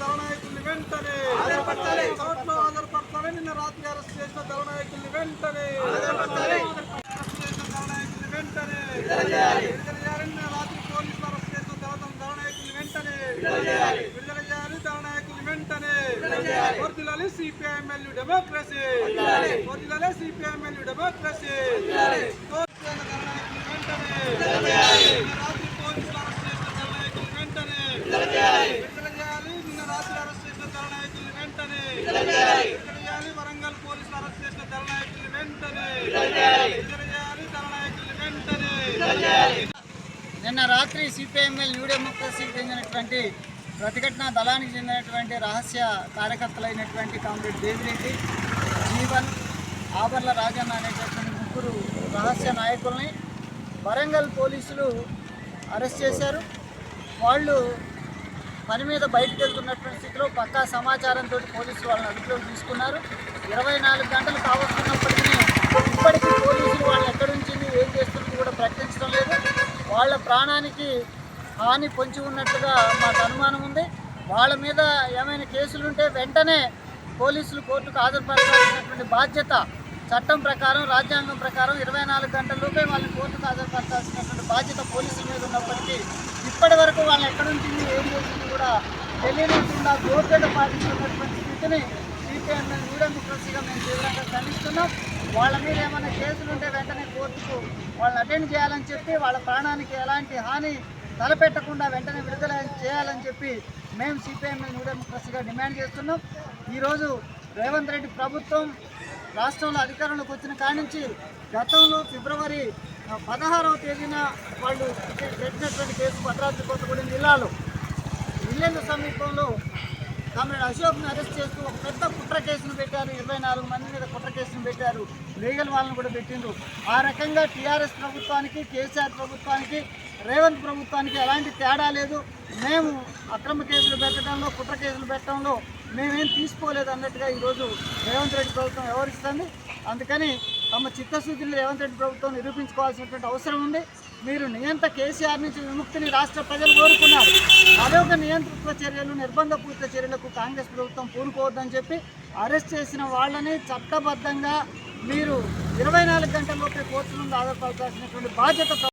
దళనాయకుల్ని వెంటనే. కోర్టులో హాజరుపరచాలి నిన్న రాత్రి అరెస్ట్ చేసిన దళనాయకుల్ని వెంటనే. దళనాయకుల్ని వెంటనే నిన్న రాత్రి పోలీసులు అరెస్ట్ చేసిన దళనాయకుల్ని వెంటనే. విడుదల చేయాలి దళనాయకుల్ని వెంటనే. కోర్టులలో సిపిఐఎంఎల్యూ democracy. కోర్టులలో CPI ML U democracy. Court దళనాయకుల్ని వెంటనే. వెంటనే విడుదల చేయాలి వరంగల్ పోలీసులు అరెస్ట్ చేసిన దళ నాయకుల్ని వెంటనే. విడుదల చేయాలి దళ నాయకుల్ని వెంటనే. నిన్న రాత్రి సిపిఐఎంఎల్ న్యూ డెమోక్రసీకి చెందినటువంటి ప్రతిఘటన దళానికి చెందినటువంటి రహస్య కార్యకర్తలైనటువంటి కామ్రేడ్ దేవిరెడ్డి జీవన్ ఆబర్ల రాజన్న అనేటటువంటి ముగ్గురు రహస్య నాయకుల్ని వరంగల్ పోలీసులు అరెస్ట్ చేశారు. వాళ్ళు పని మీద బయటకు వెళ్తున్నటువంటి స్థితిలో పక్కా సమాచారంతో పోలీసులు వాళ్ళని అదుపులోకి తీసుకున్నారు. ఇరవై నాలుగు గంటలు కావస్తున్నప్పటికీ ఇప్పటికీ పోలీసులు వాళ్ళు ఎక్కడి నుంచి ఏం చేస్తున్నది కూడా ప్రకటించడం లేదు. వాళ్ళ ప్రాణానికి హాని పొంచి ఉన్నట్టుగా మాకు అనుమానం ఉంది. వాళ్ళ మీద ఏమైనా కేసులుంటే వెంటనే పోలీసులు కోర్టుకు హాజరుపరచాల్సినటువంటి బాధ్యత చట్టం ప్రకారం రాజ్యాంగం ప్రకారం ఇరవై నాలుగు గంటల్లోపే వాళ్ళని కోర్టుకు హాజరుపరచాల్సినటువంటి బాధ్యత పోలీసుల మీద ఉన్నప్పటికీ ఇప్పటి వరకు వాళ్ళు ఎక్కడ నుంచి ఏం చేసింది కూడా తెలియకుండా గోప్యత పాటిస్తున్నటువంటి స్థితిని సిపిఎం న్యూ డెమోక్రసీగా మేము తీవ్రంగా ఖండిస్తున్నాం. వాళ్ళ మీద ఏమైనా కేసులు ఉంటే వెంటనే కోర్టుకు వాళ్ళని అటెండ్ చేయాలని చెప్పి వాళ్ళ ప్రాణానికి ఎలాంటి హాని తలపెట్టకుండా వెంటనే విడుదల చేయాలని చెప్పి మేము సిపిఎం న్యూ డిమాండ్ చేస్తున్నాం. ఈరోజు రేవంత్ రెడ్డి ప్రభుత్వం రాష్ట్రంలో అధికారంలోకి వచ్చిన కాడి నుంచి గతంలో ఫిబ్రవరి పదహారవ తేదీన వాళ్ళు పెట్టినటువంటి కేసు భద్రాద్రి కొత్తగూడెం జిల్లాలో. ఇల్లెందు సమీపంలో కామ్రేడ్ అశోక్ను అరెస్ట్ చేస్తూ ఒక పెద్ద కుట్ర కేసును పెట్టారు. ఇరవై నాలుగు మంది మీద కుట్ర కేసును పెట్టారు. లీగల్ వాళ్ళని కూడా పెట్టిండ్రు. ఆ రకంగా టీఆర్ఎస్ ప్రభుత్వానికి కేసీఆర్ ప్రభుత్వానికి రేవంత్ ప్రభుత్వానికి ఎలాంటి తేడా లేదు. మేము అక్రమ కేసులు పెట్టడంలో కుట్ర కేసులు పెట్టడంలో మేమేం తీసుకోలేదు అన్నట్టుగా ఈరోజు రేవంత్ రెడ్డి ప్రభుత్వం వ్యవహరిస్తుంది. అందుకని తమ చిత్తశుద్ధిని రేవంత్ రెడ్డి ప్రభుత్వం నిరూపించుకోవాల్సినటువంటి అవసరం ఉంది. మీరు నియంత కేసీఆర్ నుంచి విముక్తిని రాష్ట్ర ప్రజలు కోరుకున్నారు. ఆరోగ్య నియంతృత్వ చర్యలు నిర్బంధపూరిత చర్యలకు కాంగ్రెస్ ప్రభుత్వం పూనుకోవద్దని చెప్పి అరెస్ట్ చేసిన వాళ్ళని చట్టబద్ధంగా మీరు ఇరవై నాలుగు గంటల్లోపే కోర్టు నుండి ఆధారపడాల్సినటువంటి బాధ్యత